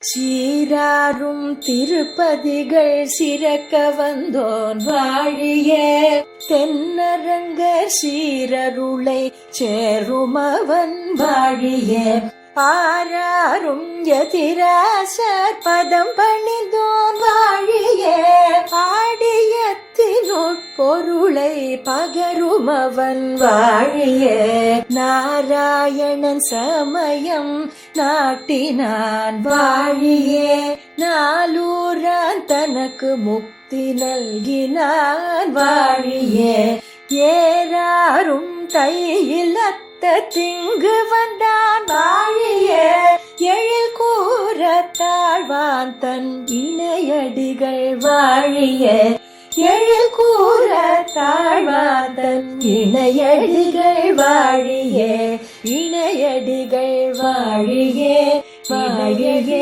சீராரும் திருப்பதிகள் சிறக்க வந்தோன் வாழிய. தென்னரங்க சீரருளை சேருமவன் வாழிய. ஆராரும் எதிராசர் பதம் பணிந்தோன் ஆடியத்தினுட் பொருளை பகருமவன் வாழிய நாராயணன் சமயம் நாட்டினான் வாழியே. நாலூரான் தனக்கு முக்தி நல்கினான் வாழியே. ஏறாரும் தையிலத்த திங்கு வந்தான் வாழியே. எழில் கூற தாழ்வான் தன் இணையடிகள் வாழியே. இணையடிகள் வாழியே இணையடிகள் வாழியே வாழியே.